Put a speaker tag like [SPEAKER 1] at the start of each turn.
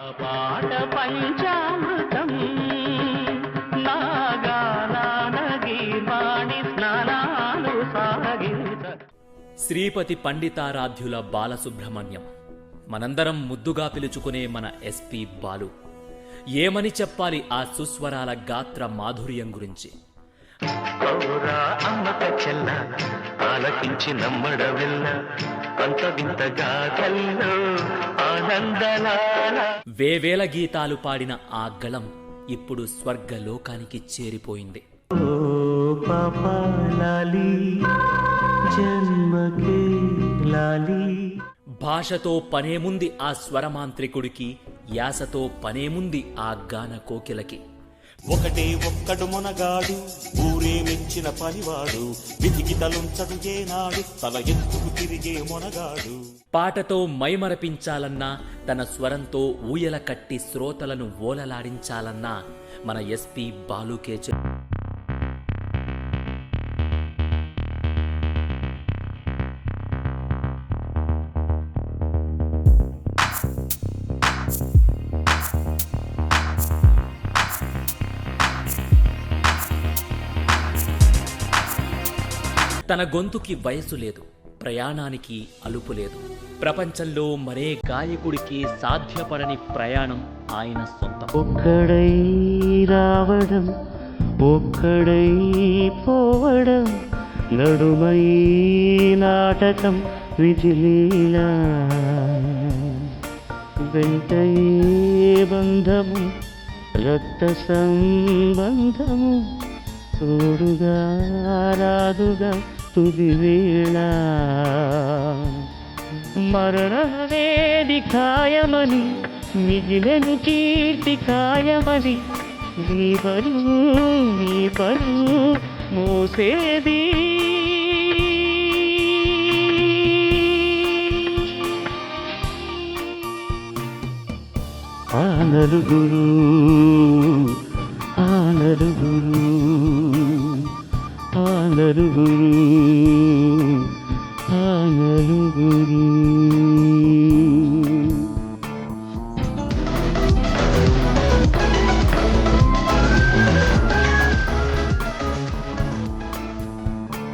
[SPEAKER 1] పాట పంచామృతం.
[SPEAKER 2] శ్రీపతి పండితారాధ్యుల బాలసుబ్రహ్మణ్యం. మనందరం ముద్దుగా పిలుచుకునే మన ఎస్పి బాలు. ఏమని చెప్పాలి ఆ సుస్వరాల గాత్ర మాధుర్యం గురించి?
[SPEAKER 1] ఆలకించి నమ్మడవిల్ల. అంత వింత గాథల్లో ఆనందలాల
[SPEAKER 2] వేవేల గీతాలు పాడిన ఆ గళం ఇప్పుడు స్వర్గలోకానికి చేరిపోయింది.
[SPEAKER 1] ఓ పాపా లాలి జన్మకే లాలి.
[SPEAKER 2] భాషతో పనేముంది ఆ స్వరమాంత్రికుడికి యాసతో పనేముంది ఆ గాన కోకిలకి
[SPEAKER 3] ఒకటే ఒక్కడు మొనగాడు ఊరే మెచ్చిన పనివాడు విధికి తలుంచడు ఏనాడు తల ఎత్తుకు తిరిగే మొనగాడు.
[SPEAKER 2] పాటతో మైమరపించాలన్నా తన స్వరంతో ఊయల కట్టి శ్రోతలను ఓలలాడించాలన్నా మన ఎస్పి బాలుకే తన గొంతుకి వయసు లేదు ప్రయాణానికి అలుపు లేదు. ప్రపంచంలో మరే గాయకుడికి సాధ్యపడని ప్రయాణం ఆయన సొంతం.
[SPEAKER 1] ఒక్కడై రావడం ఒక్కడై పోవడం నడుమై నాటకం విజిలీలా వెంటై బంధము రక్త సంబంధము తోడుగా రాదుగా తుది వేళ. మరణమేది ఖాయమని మిగిలిన కీర్తి ఖాయమని నీ బరువు నీ బరువు మోసేది. ఆ నలుగురు ఆ నలుగురు అనలుగురు అనలుగురు